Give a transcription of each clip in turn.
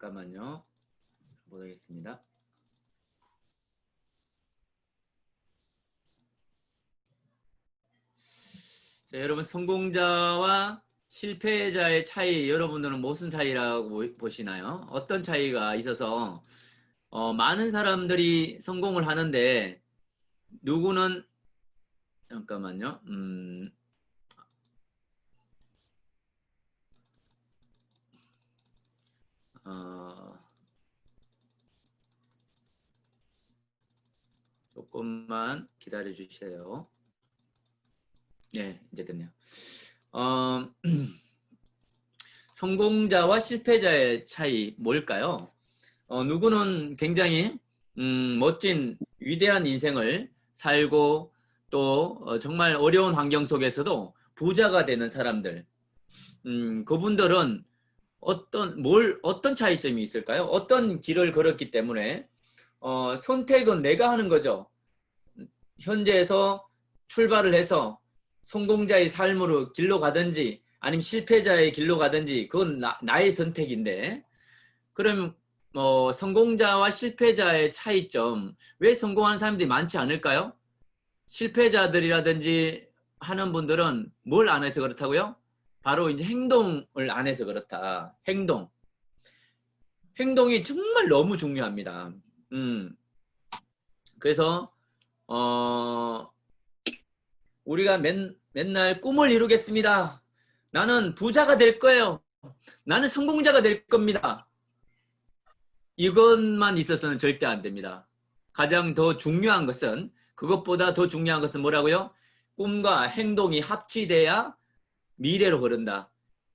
잠깐만요. 보겠습니다. 자, 여러분 성공자와 실패자의 차이 여러분들은 무슨 차이라고 보- 보시나요? 어떤 차이가 있어서 어, 많은 사람들이 성공을 하는데 누구는 잠깐만요. 음, 어, 조금만 기다려 주세요. 네, 이제 됐네요. 어, 성공자와 실패자의 차이 뭘까요? 어, 누구는 굉장히 음, 멋진 위대한 인생을 살고 또 어, 정말 어려운 환경 속에서도 부자가 되는 사람들, 음, 그분들은 어떤 뭘 어떤 차이점이 있을까요? 어떤 길을 걸었기 때문에 어, 선택은 내가 하는 거죠. 현재에서 출발을 해서 성공자의 삶으로 길로 가든지 아니면 실패자의 길로 가든지 그건 나, 나의 선택인데 그럼 뭐 성공자와 실패자의 차이점 왜 성공한 사람들이 많지 않을까요? 실패자들이라든지 하는 분들은 뭘 안 해서 그렇다고요? 바로 이제 행동을 안 해서 그렇다. 행동. 행동이 정말 너무 중요합니다. 음. 그래서 어 우리가 맨, 맨날 꿈을 이루겠습니다. 나는 부자가 될 거예요. 나는 성공자가 될 겁니다. 이것만 있어서는 절대 안 됩니다. 가장 더 중요한 것은 그것보다 더 중요한 것은 뭐라고요? 꿈과 행동이 합치돼야 미래로 흐른다.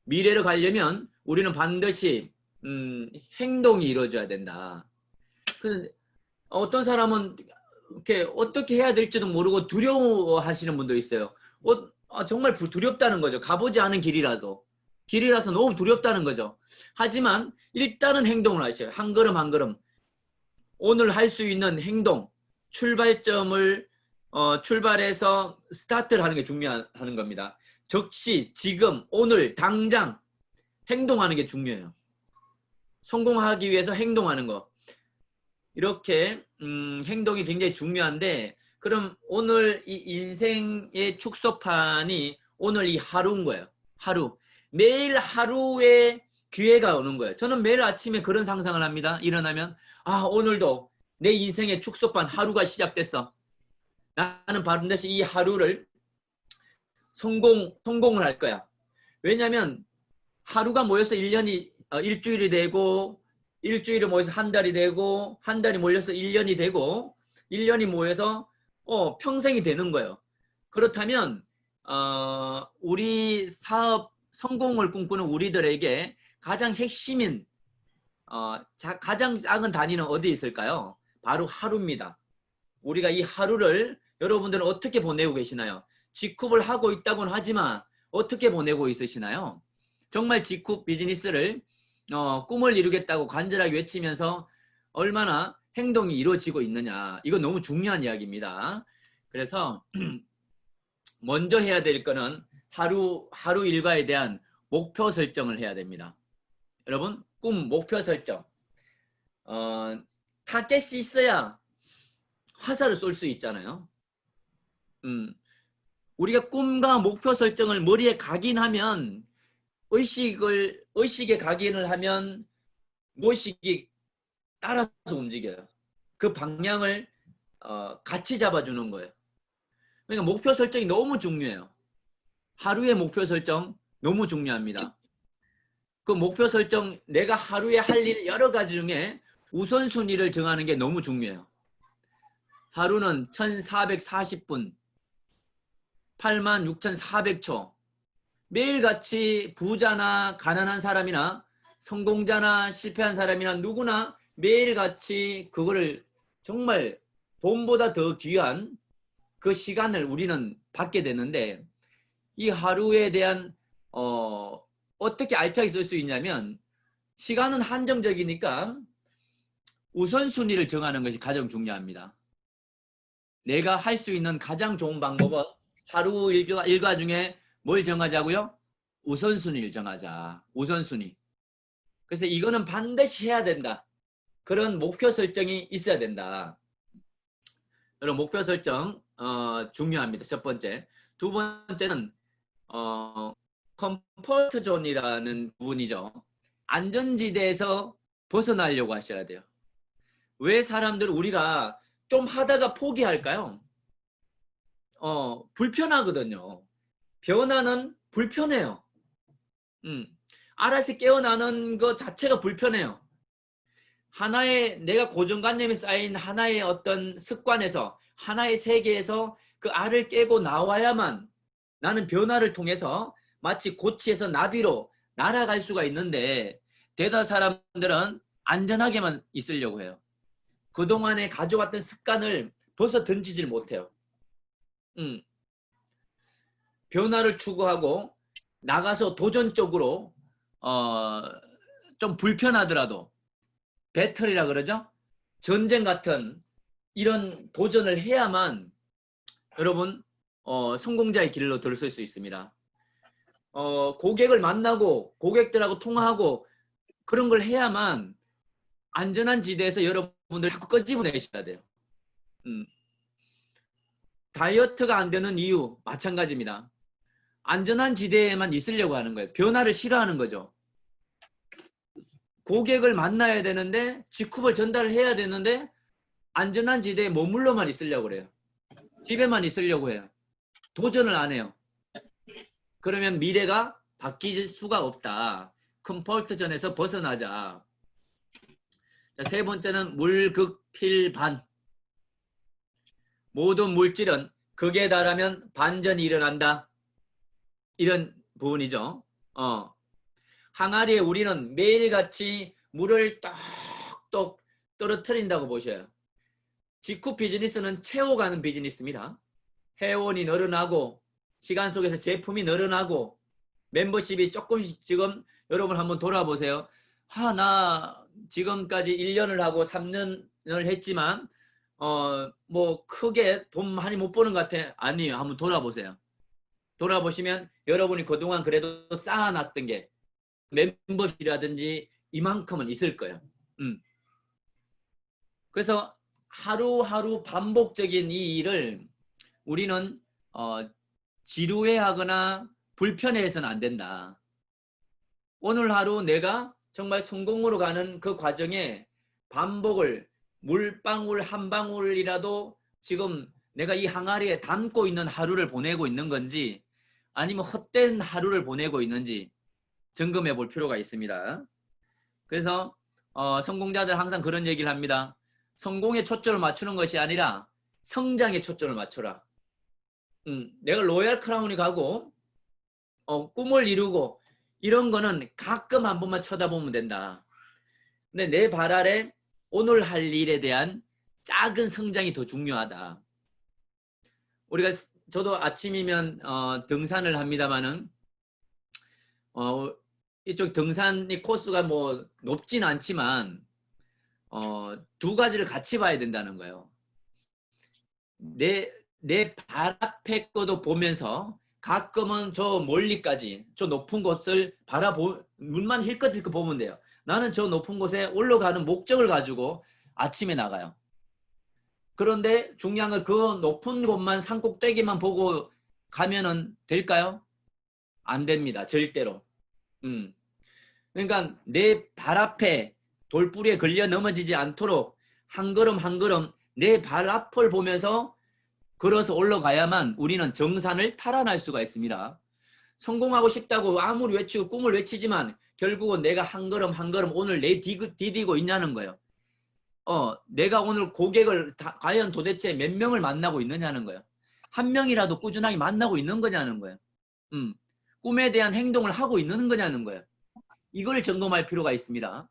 미래로 가려면 우리는 반드시 음, 행동이 이루어져야 된다. 그래서 어떤 사람은 이렇게 어떻게 해야 될지도 모르고 두려워하시는 분도 있어요. 어, 아, 정말 부- 두렵다는 거죠. 가보지 않은 길이라도. 길이라서 너무 두렵다는 거죠. 하지만 일단은 행동을 하셔요. 한 걸음 한 걸음. 오늘 할 수 있는 행동, 출발점을 어, 출발해서 스타트를 하는 게 중요한 겁니다. 즉시, 지금, 오늘, 당장 행동하는 게 중요해요. 성공하기 위해서 행동하는 거. 이렇게 음, 행동이 굉장히 중요한데 그럼 오늘 이 인생의 축소판이 오늘 이 하루인 거예요. 하루. 매일 하루에 기회가 오는 거예요. 저는 매일 아침에 그런 상상을 합니다. 일어나면 아 오늘도 내 인생의 축소판 하루가 시작됐어. 나는 반드시 이 하루를 성공 성공을 할 거야. 왜냐하면 하루가 모여서 1년이 어, 일주일이 되고 일주일이 모여서 한 달이 되고 한 달이 몰려서 1년이 되고 1년이 모여서 어, 평생이 되는 거예요. 그렇다면 어, 우리 사업 성공을 꿈꾸는 우리들에게 가장 핵심인 어, 자, 가장 작은 단위는 어디 있을까요? 바로 하루입니다. 우리가 이 하루를 여러분들은 어떻게 보내고 계시나요? 직kup을 하고 있다고는 하지만 어떻게 보내고 있으시나요? 정말 직kup 비즈니스를 어, 꿈을 이루겠다고 간절하게 외치면서 얼마나 행동이 이루어지고 있느냐. 이건 너무 중요한 이야기입니다. 그래서 먼저 해야 될 거는 하루, 하루 일과에 대한 목표 설정을 해야 됩니다. 여러분, 꿈, 목표 설정. 어, 타겟이 있어야 화살을 쏠 수 있잖아요. 음, 우리가 꿈과 목표 설정을 머리에 각인하면 의식을 의식에 각인을 하면 무의식이 따라서 움직여요. 그 방향을 어, 같이 잡아주는 거예요. 그러니까 목표 설정이 너무 중요해요. 하루의 목표 설정 너무 중요합니다. 그 목표 설정 내가 하루에 할 일 여러 가지 중에 우선순위를 정하는 게 너무 중요해요. 하루는 1440분 86,400초 매일같이 부자나 가난한 사람이나 성공자나 실패한 사람이나 누구나 매일같이 그거를 정말 돈보다 더 귀한 그 시간을 우리는 받게 되는데 이 하루에 대한 어, 어떻게 알차게 쓸 수 있냐면 시간은 한정적이니까 우선순위를 정하는 것이 가장 중요합니다. 내가 할 수 있는 가장 좋은 방법은 하루 일과, 일과 중에 뭘 정하자고요? 우선순위를 정하자. 우선순위. 그래서 이거는 반드시 해야 된다. 그런 목표 설정이 있어야 된다. 여러분 목표 설정 어, 중요합니다. 첫 번째. 두 번째는 어, 컴포트 존이라는 부분이죠. 안전지대에서 벗어나려고 하셔야 돼요. 왜 사람들 우리가 좀 하다가 포기할까요? 어, 불편하거든요. 변화는 불편해요. 음, 알아서 깨어나는 것 자체가 불편해요. 하나의 내가 고정관념이 쌓인 하나의 어떤 습관에서 하나의 세계에서 그 알을 깨고 나와야만 나는 변화를 통해서 마치 고치에서 나비로 날아갈 수가 있는데 대다 사람들은 안전하게만 있으려고 해요. 그동안에 가져왔던 습관을 벗어 던지질 못해요. 음. 변화를 추구하고 나가서 도전적으로 어, 좀 불편하더라도 배틀이라 그러죠? 전쟁 같은 이런 도전을 해야만 여러분 어, 성공자의 길로 들어설 수 있습니다. 어, 고객을 만나고 고객들하고 통화하고 그런 걸 해야만 안전한 지대에서 여러분들 자꾸 끄집어내셔야 돼요. 음. 다이어트가 안 되는 이유 마찬가지입니다. 안전한 지대에만 있으려고 하는 거예요. 변화를 싫어하는 거죠. 고객을 만나야 되는데 직후를 전달을 해야 되는데 안전한 지대에 머물러만 있으려고 그래요. 집에만 있으려고 해요. 도전을 안 해요. 그러면 미래가 바뀔 수가 없다. 컴포트 전에서 벗어나자. 자, 세 번째는 물극필반. 모든 물질은 극에 달하면 반전이 일어난다. 이런 부분이죠. 어. 항아리에 우리는 매일같이 물을 똑똑 떨어뜨린다고 보셔요. 직후 비즈니스는 채워가는 비즈니스입니다. 회원이 늘어나고 시간 속에서 제품이 늘어나고 멤버십이 조금씩 지금 여러분 한번 돌아보세요. 아, 나 지금까지 1년을 하고 3년을 했지만 어, 뭐 크게 돈 많이 못 버는 것 같아. 아니에요. 한번 돌아보세요. 돌아보시면 여러분이 그동안 그래도 쌓아놨던 게 멤버십이라든지 이만큼은 있을 거예요. 음. 그래서 하루하루 반복적인 이 일을 우리는 어, 지루해하거나 불편해해서는 안 된다. 오늘 하루 내가 정말 성공으로 가는 그 과정에 반복을 물방울 한 방울이라도 지금 내가 이 항아리에 담고 있는 하루를 보내고 있는 건지 아니면 헛된 하루를 보내고 있는지 점검해 볼 필요가 있습니다. 그래서 어, 성공자들 항상 그런 얘기를 합니다. 성공에 초점을 맞추는 것이 아니라 성장에 초점을 맞춰라. 음, 내가 로얄 크라운이 가고 어, 꿈을 이루고 이런 거는 가끔 한 번만 쳐다보면 된다. 근데 내 발 아래 오늘 할 일에 대한 작은 성장이 더 중요하다. 우리가 저도 아침이면 어, 등산을 합니다마는 어, 이쪽 등산이 코스가 뭐 높진 않지만 어, 두 가지를 같이 봐야 된다는 거예요. 내 내 발 앞에 거도 보면서 가끔은 저 멀리까지 저 높은 곳을 바라보 눈만 힐끗힐끗 보면 돼요. 나는 저 높은 곳에 올라가는 목적을 가지고 아침에 나가요. 그런데 건그 높은 곳만 산꼭대기만 보고 가면은 될까요? 안 됩니다. 절대로. 음. 그러니까 내 발 앞에 돌뿌리에 걸려 넘어지지 않도록 한 걸음 한 걸음 내 발 앞을 보면서 걸어서 올라가야만 우리는 정산을 탈환할 수가 있습니다. 성공하고 싶다고 아무리 외치고 꿈을 외치지만 결국은 내가 한 걸음 한 걸음 오늘 내 디디고 있냐는 거예요. 어, 내가 오늘 고객을 다, 과연 도대체 몇 명을 만나고 있느냐는 거예요. 한 명이라도 꾸준하게 만나고 있는 거냐는 거예요. 음, 꿈에 대한 행동을 하고 있는 거냐는 거예요. 이걸 점검할 필요가 있습니다.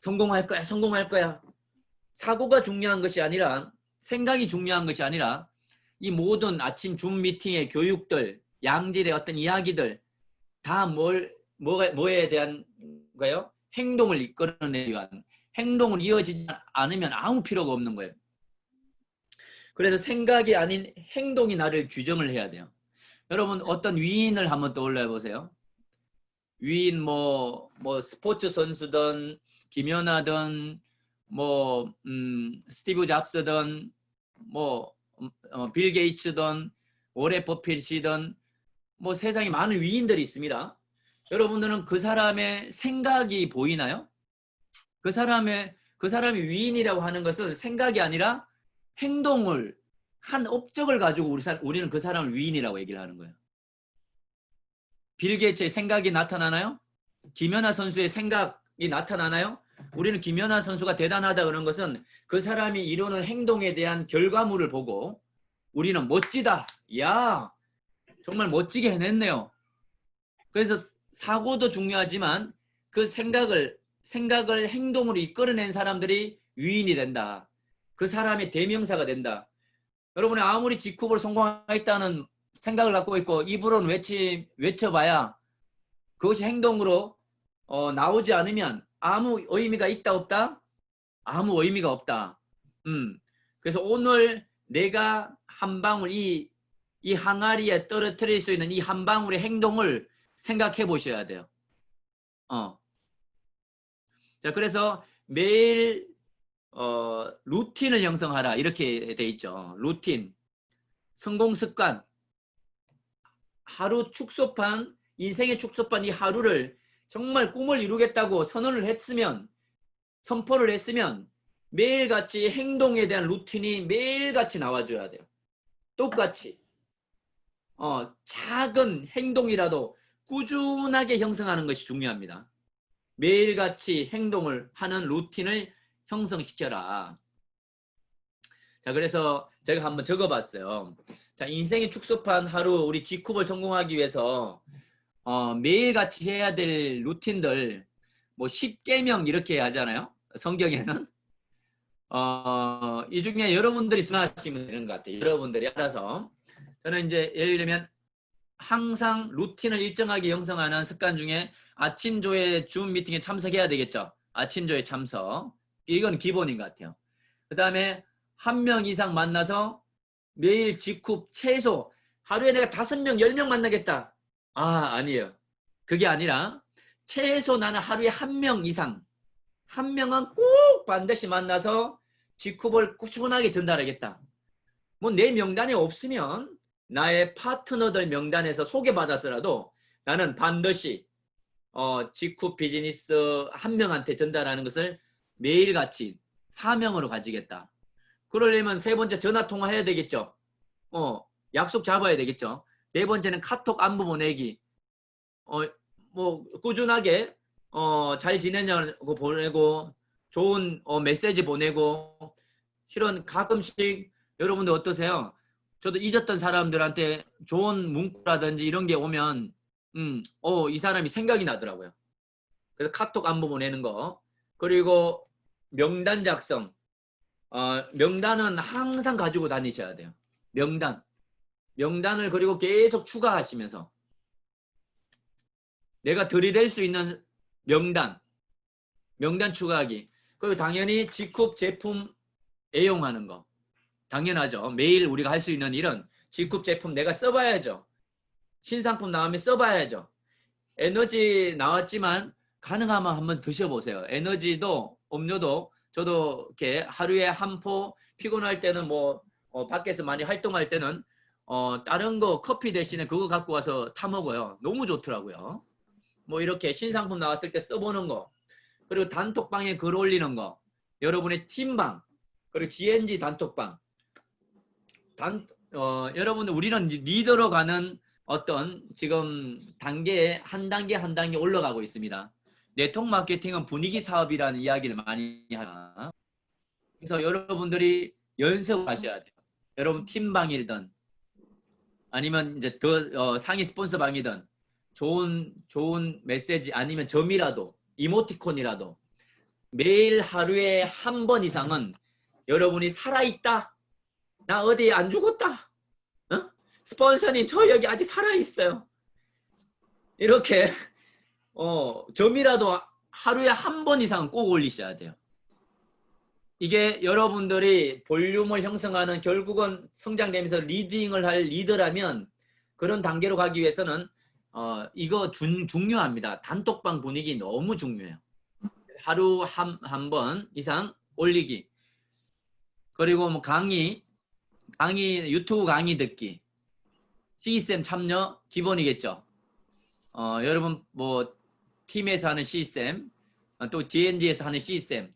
성공할 거야, 성공할 거야. 사고가 중요한 것이 아니라 생각이 중요한 것이 아니라 이 모든 아침 줌 미팅의 교육들, 양질의 어떤 이야기들 다 뭘, 뭐가, 뭐에 대한 거예요? 행동을 이끌어내기 위한 행동을 이어지지 않으면 아무 필요가 없는 거예요. 그래서 생각이 아닌 행동이 나를 규정을 해야 돼요. 여러분 어떤 위인을 한번 떠올려 보세요. 위인 뭐, 뭐 스포츠 선수든 김연아든 뭐 음, 스티브 잡스든 뭐 음, 어, 빌 게이츠든 오레 버핏이든 뭐 세상에 많은 위인들이 있습니다. 여러분들은 그 사람의 생각이 보이나요? 그 사람의 그 사람이 위인이라고 하는 것은 생각이 아니라 행동을 한 업적을 가지고 우리 사, 우리는 그 사람을 위인이라고 얘기를 하는 거예요. 빌 게이츠의 생각이 나타나나요? 김연아 선수의 생각이 나타나나요? 우리는 김연아 선수가 대단하다 그런 것은 그 사람이 이루는 행동에 대한 결과물을 보고 우리는 멋지다. 야, 정말 멋지게 해냈네요. 그래서 사고도 중요하지만 그 생각을 생각을 행동으로 이끌어낸 사람들이 위인이 된다. 그 사람의 대명사가 된다. 여러분이 아무리 직후를 성공하겠다는 생각을 갖고 있고 입으로는 외치 외쳐봐야 그것이 행동으로 어, 나오지 않으면 아무 의미가 있다 없다? 아무 의미가 없다. 음. 그래서 오늘 내가 한 방울 이, 이 항아리에 떨어뜨릴 수 있는 이 한 방울의 행동을 생각해 보셔야 돼요. 어. 자, 그래서 매일 어, 루틴을 형성하라 이렇게 돼 있죠. 루틴, 성공 습관, 하루 축소판, 인생의 축소판 이 하루를 정말 꿈을 이루겠다고 선언을 했으면 선포를 했으면 매일같이 행동에 대한 루틴이 매일같이 나와줘야 돼요. 똑같이 어, 작은 행동이라도 꾸준하게 형성하는 것이 중요합니다. 매일같이 행동을 하는 루틴을 형성시켜라. 자, 그래서 제가 한번 적어봤어요. 자, 인생의 축소판 하루 우리 G쿱을 성공하기 위해서 어, 매일같이 해야 될 루틴들 뭐 10개명 이렇게 하잖아요. 성경에는. 어, 이 중에 여러분들이 생각하시면 되는 것 같아요. 여러분들이 알아서. 저는 이제 예를 들면 항상 루틴을 일정하게 형성하는 습관 중에 아침 조회 줌 미팅에 참석해야 되겠죠. 아침 조회 참석. 이건 기본인 것 같아요. 그 다음에 한 명 이상 만나서 매일 직후 최소 하루에 내가 다섯 명, 열 명 만나겠다. 아, 아니에요. 그게 아니라 최소 나는 하루에 한 명 이상, 한 명은 꼭 반드시 만나서 직후를 꾸준하게 전달하겠다. 뭐 내 명단에 없으면 나의 파트너들 명단에서 소개받아서라도 나는 반드시 어, 직후 비즈니스 한 명한테 전달하는 것을 매일같이 사명으로 가지겠다. 그러려면 세 번째 전화 통화해야 되겠죠. 어, 약속 잡아야 되겠죠. 네 번째는 카톡 안부 보내기. 어, 뭐 꾸준하게 어, 잘 지내냐고 보내고 좋은 어, 메시지 보내고 실은 가끔씩 여러분들 어떠세요? 저도 잊었던 사람들한테 좋은 문구라든지 이런 게 오면 음, 어, 이 사람이 생각이 나더라고요. 그래서 카톡 안부 보내는 거. 그리고 명단 작성. 어, 명단은 항상 가지고 다니셔야 돼요. 명단. 명단을 그리고 계속 추가하시면서 내가 들이댈 수 있는 명단. 명단 추가하기. 그리고 당연히 직후 제품 애용하는 거. 당연하죠. 매일 우리가 할 수 있는 일은 직후 제품 내가 써봐야죠. 신상품 나오면 써봐야죠. 에너지 나왔지만 가능하면 한번 드셔보세요. 에너지도 음료도 저도 이렇게 하루에 한 포 피곤할 때는 뭐 어, 밖에서 많이 활동할 때는 어, 다른 거 커피 대신에 그거 갖고 와서 타 먹어요. 너무 좋더라고요. 뭐 이렇게 신상품 나왔을 때 써보는 거 그리고 단톡방에 글 올리는 거 여러분의 팀방 그리고 GNG 단톡방 단 어, 여러분들 우리는 리더로 가는 어떤 지금 단계에 한 단계 한 단계 올라가고 있습니다. 네트워크 마케팅은 분위기 사업이라는 이야기를 많이 하나. 그래서 여러분들이 연습하셔야 돼요. 여러분 팀방이든 아니면 이제 더 어, 상위 스폰서 방이든 좋은 좋은 메시지 아니면 점이라도 이모티콘이라도 매일 하루에 한 번 이상은 여러분이 살아있다. 나 어디 안 죽었다. 어? 스폰서님 저 여기 아직 살아있어요. 이렇게 어, 점이라도 하루에 한 번 이상 꼭 올리셔야 돼요. 이게 여러분들이 볼륨을 형성하는 결국은 성장되면서 리딩을 할 리더라면 그런 단계로 가기 위해서는 어, 이거 중, 중요합니다. 단톡방 분위기 너무 중요해요. 하루 한, 한 번 이상 올리기. 그리고 뭐 강의, 강의, 유튜브 강의 듣기. 시스템 참여 기본이겠죠. 어, 여러분 뭐 팀에서 하는 시스템, 어, 또 DNG에서 하는 시스템,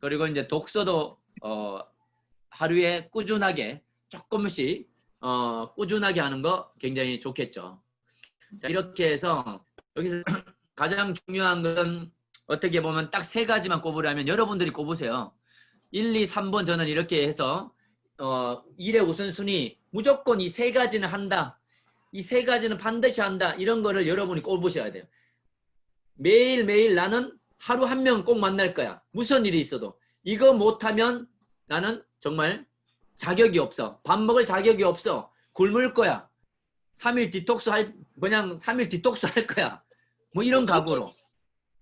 그리고 이제 독서도 어, 하루에 꾸준하게 조금씩 어, 꾸준하게 하는 거 굉장히 좋겠죠. 자, 이렇게 해서 여기서 가장 중요한 건 어떻게 보면 딱 세 가지만 꼽으라면 여러분들이 꼽으세요. 1, 2, 3번 저는 이렇게 해서 어, 일의 우선순위 무조건 이 세 가지는 한다. 이 세 가지는 반드시 한다. 이런 거를 여러분이 꼽으셔야 돼요. 매일매일 나는 하루 한 명 꼭 만날 거야. 무슨 일이 있어도. 이거 못하면 나는 정말 자격이 없어. 밥 먹을 자격이 없어. 굶을 거야. 3일 디톡스 할, 그냥 3일 디톡스 할 거야. 뭐 이런 각오로.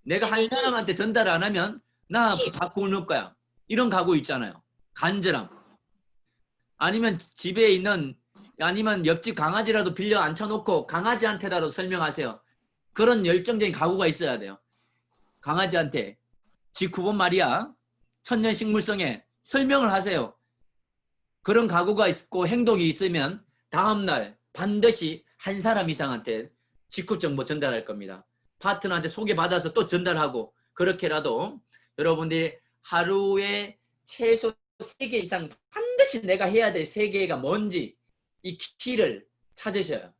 내가 한 사람한테 전달 안 하면 나 밥 굶을 거야. 이런 각오 있잖아요. 간절함. 아니면 집에 있는 아니면 옆집 강아지라도 빌려 앉혀놓고 강아지한테라도 설명하세요. 그런 열정적인 각오가 있어야 돼요. 강아지한테 지9번 말이야. 천년 식물성에 설명을 하세요. 그런 각오가 있고 행동이 있으면 다음날 반드시 한 사람 이상한테 직급 정보 전달할 겁니다. 파트너한테 소개받아서 또 전달하고 그렇게라도 여러분들이 하루에 최소 3개 이상 반드시 내가 해야 될 3개가 뭔지 이 키를 찾으셔요.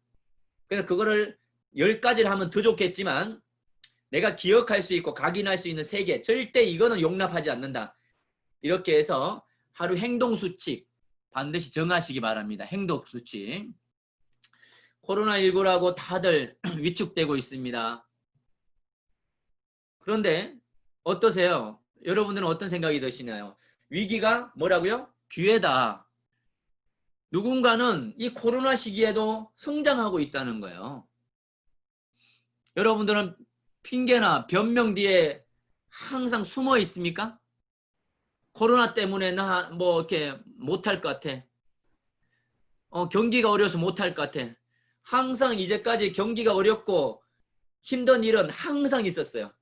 그래서 그거를 10가지를 하면 더 좋겠지만 내가 기억할 수 있고 각인할 수 있는 3개 절대 이거는 용납하지 않는다. 이렇게 해서 하루 행동 수칙 반드시 정하시기 바랍니다. 행동 수칙. 코로나19라고 다들 위축되고 있습니다. 그런데 어떠세요? 여러분들은 어떤 생각이 드시나요? 위기가 뭐라고요? 기회다. 누군가는 이 코로나 시기에도 성장하고 있다는 거예요. 여러분들은 핑계나 변명 뒤에 항상 숨어 있습니까? 코로나 때문에 나 뭐 이렇게 못할 것 같아. 어, 경기가 어려서 못할 것 같아. 항상 이제까지 경기가 어렵고 힘든 일은 항상 있었어요.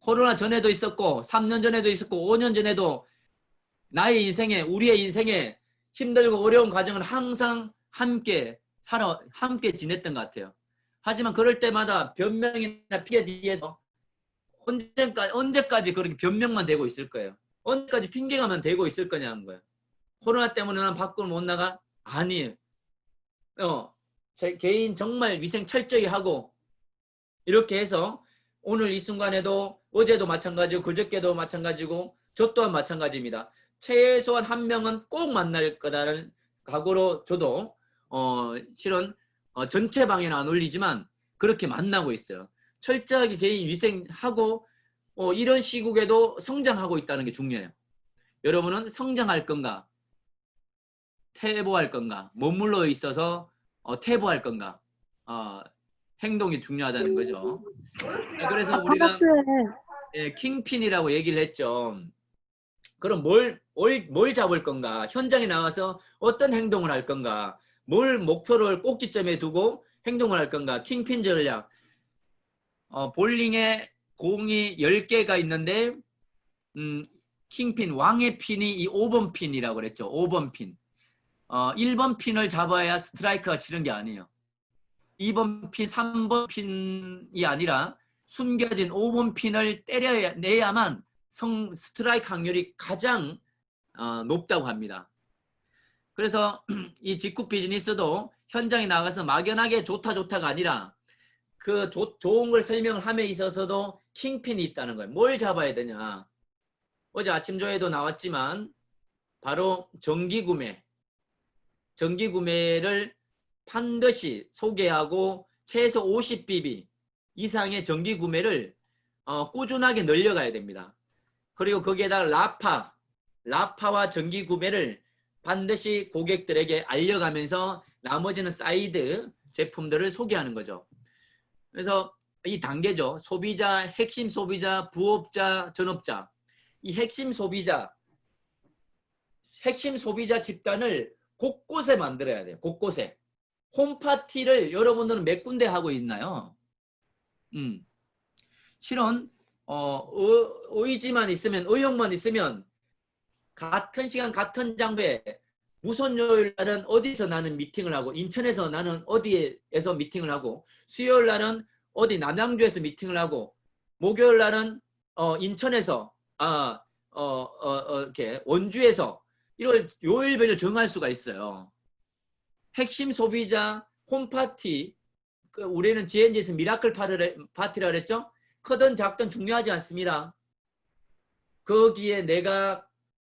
코로나 전에도 있었고 3년 전에도 있었고 5년 전에도 나의 인생에 우리의 인생에 힘들고 어려운 과정을 항상 함께 살아 함께 지냈던 것 같아요. 하지만 그럴 때마다 변명이나 피해 뒤에서 언제까지 언제까지 그렇게 변명만 되고 있을 거예요. 언제까지 핑계가만 되고 있을 거냐는 거예요. 코로나 때문에 난 밖으로 못 나가? 아니에요. 어, 제 개인 정말 위생 철저히 하고 이렇게 해서 오늘 이 순간에도 어제도 마찬가지고 그저께도 마찬가지고 저 또한 마찬가지입니다. 최소한 한 명은 꼭 만날 거다라는 각오로 저도 어, 실은 어, 전체 방에는 안 올리지만 그렇게 만나고 있어요. 철저하게 개인 위생하고 어, 이런 시국에도 성장하고 있다는 게 중요해요. 여러분은 성장할 건가? 퇴보할 건가? 머물러 있어서 어, 퇴보할 건가? 어, 행동이 중요하다는 거죠. 그래서 우리가 예, 킹핀이라고 얘기를 했죠. 그럼 뭘, 뭘, 뭘 잡을 건가? 현장에 나와서 어떤 행동을 할 건가? 뭘 목표를 꼭지점에 두고 행동을 할 건가? 킹핀 전략. 어, 볼링에 공이 10개가 있는데 음, 킹핀, 왕의 핀이 이 5번 핀이라고 그랬죠. 5번 핀. 어, 1번 핀을 잡아야 스트라이크가 치는 게 아니에요. 2번 핀, 3번 핀이 아니라 숨겨진 5번 핀을 때려내야만 성 스트라이크 확률이 가장 어, 높다고 합니다. 그래서 이 직구 비즈니스도 현장에 나가서 막연하게 좋다 좋다가 아니라 그 조, 좋은 걸 설명을 함에 있어서도 킹핀이 있다는 거예요. 뭘 잡아야 되냐. 어제 아침 조회도 나왔지만 바로 정기 구매. 정기 구매를 반드시 소개하고 최소 50BB 이상의 정기 구매를 어, 꾸준하게 늘려가야 됩니다. 그리고 거기에다가 라파, 라파와 정기 구매를 반드시 고객들에게 알려가면서 나머지는 사이드 제품들을 소개하는 거죠. 그래서 이 단계죠. 소비자, 핵심 소비자, 부업자, 전업자. 이 핵심 소비자, 핵심 소비자 집단을 곳곳에 만들어야 돼요. 곳곳에. 홈파티를 여러분들은 몇 군데 하고 있나요? 음. 실은 어, 의, 의지만 있으면 의욕만 있으면 같은 시간 같은 장소에 무슨 요일 날은 어디서 나는 미팅을 하고 인천에서 나는 어디에서 미팅을 하고 수요일 날은 어디 남양주에서 미팅을 하고 목요일 날은 어, 인천에서 아, 어, 어, 어, 이렇게 원주에서 이런 요일별로 정할 수가 있어요. 핵심 소비자 홈파티 그 우리는 GNG에서 미라클 파티라 그랬죠? 크든 작든 중요하지 않습니다. 거기에 내가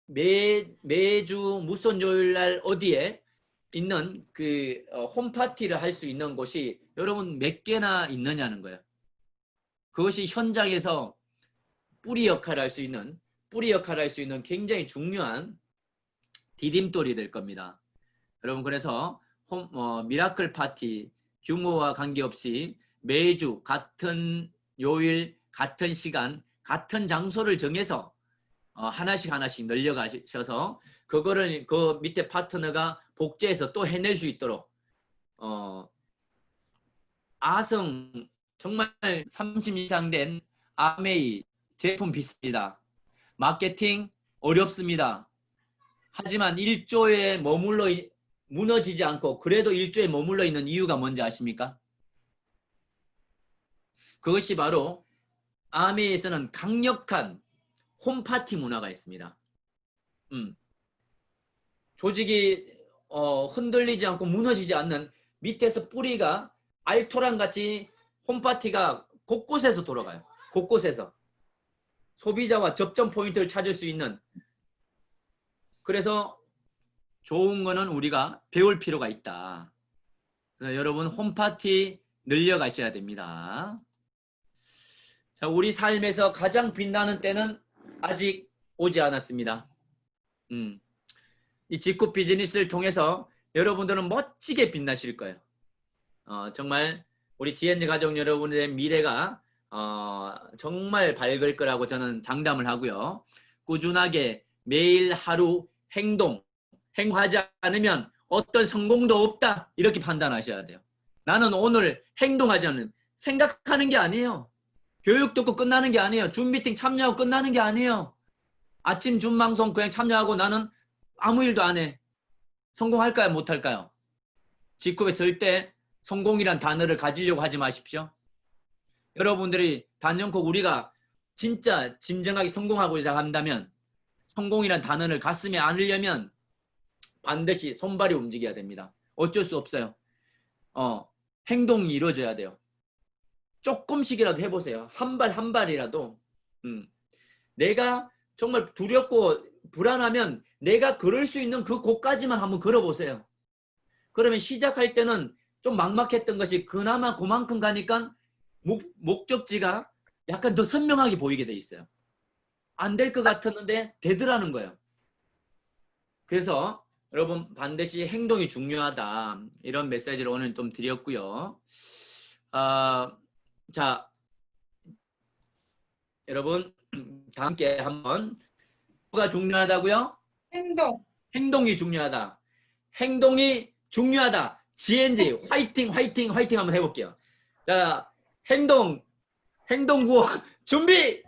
매, 매주 무슨 요일 날 어디에 있는 그 어, 홈파티를 할 수 있는 곳이 여러분 몇 개나 있느냐는 거예요. 그것이 현장에서 뿌리 역할을 할 수 있는 뿌리 역할을 할 수 있는 굉장히 중요한 디딤돌이 될 겁니다. 여러분 그래서 홈, 어, 미라클 파티 규모와 관계없이 매주 같은 요일 같은 시간 같은 장소를 정해서 어, 하나씩 하나씩 늘려가셔서 그거를 그 밑에 파트너가 복제해서 또 해낼 수 있도록 어, 아성 정말 30 이상 된 아메이 제품 비쌉니다. 마케팅 어렵습니다. 하지만 1조에 머물러 있- 무너지지 않고 그래도 1조에 머물러 있는 이유가 뭔지 아십니까? 그것이 바로 아메에서는 강력한 홈파티 문화가 있습니다. 음. 조직이 어, 흔들리지 않고 무너지지 않는 밑에서 뿌리가 알토란 같이 홈파티가 곳곳에서 돌아가요. 곳곳에서 소비자와 접점 포인트를 찾을 수 있는 그래서 좋은 거는 우리가 배울 필요가 있다. 여러분 홈파티 늘려가셔야 됩니다. 자, 우리 삶에서 가장 빛나는 때는 아직 오지 않았습니다. 음. 이 직구 비즈니스를 통해서 여러분들은 멋지게 빛나실 거예요. 어, 정말 우리 GNG 가족 여러분의 미래가 어, 정말 밝을 거라고 저는 장담을 하고요. 꾸준하게 매일 하루 행동, 행하지 않으면 어떤 성공도 없다. 이렇게 판단하셔야 돼요. 나는 오늘 행동하지 않는, 생각하는 게 아니에요. 교육 듣고 끝나는 게 아니에요. 줌 미팅 참여하고 끝나는 게 아니에요. 아침 줌 방송 그냥 참여하고 나는 아무 일도 안 해. 성공할까요? 못할까요? 직급에 절대 성공이란 단어를 가지려고 하지 마십시오. 여러분들이 단연코 우리가 진짜 진정하게 성공하고자 한다면 성공이란 단어를 가슴에 안으려면 반드시 손발이 움직여야 됩니다. 어쩔 수 없어요. 어, 행동이 이루어져야 돼요. 조금씩이라도 해보세요. 한 발 한 발이라도. 음. 내가 정말 두렵고 불안하면 내가 걸을 수 있는 그 곳까지만 한번 걸어보세요. 그러면 시작할 때는 좀 막막했던 것이 그나마 그만큼 가니까 목, 목적지가 약간 더 선명하게 보이게 돼 있어요. 안 될 것 같았는데 되더라는 거예요. 그래서 여러분 반드시 행동이 중요하다. 이런 메시지를 오늘 좀 드렸고요. 아, 자, 여러분 다 함께 한번 뭐가 중요하다고요? 행동. 행동이 중요하다. 행동이 중요하다. GNG 화이팅 화이팅 화이팅 한번 해볼게요. 자 행동 행동 구호 준비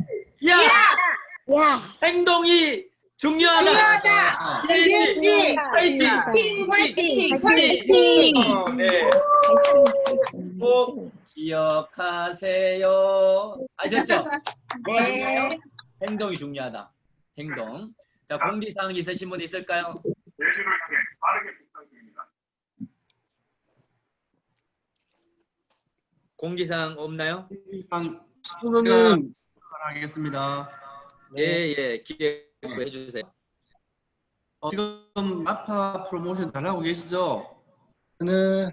야 야, 행동이 중요하다. 중요하다. GNG 화이팅 팀 화이팅. 화이팅! 어, 네. 꼭 기억하세요. 아셨죠? 네. 행동이 중요하다. 행동. 자 공지사항 있으신 분 있을까요? 공지사항 없나요? 수고님 하겠습니다. 예 예 기획해 주세요. 어, 지금 마파 프로모션 잘하고 계시죠? 네,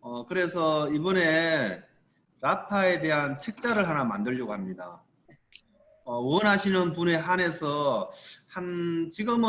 어, 그래서 이번에 라파에 대한 책자를 하나 만들려고 합니다. 어, 원하시는 분에 한해서 한 지금은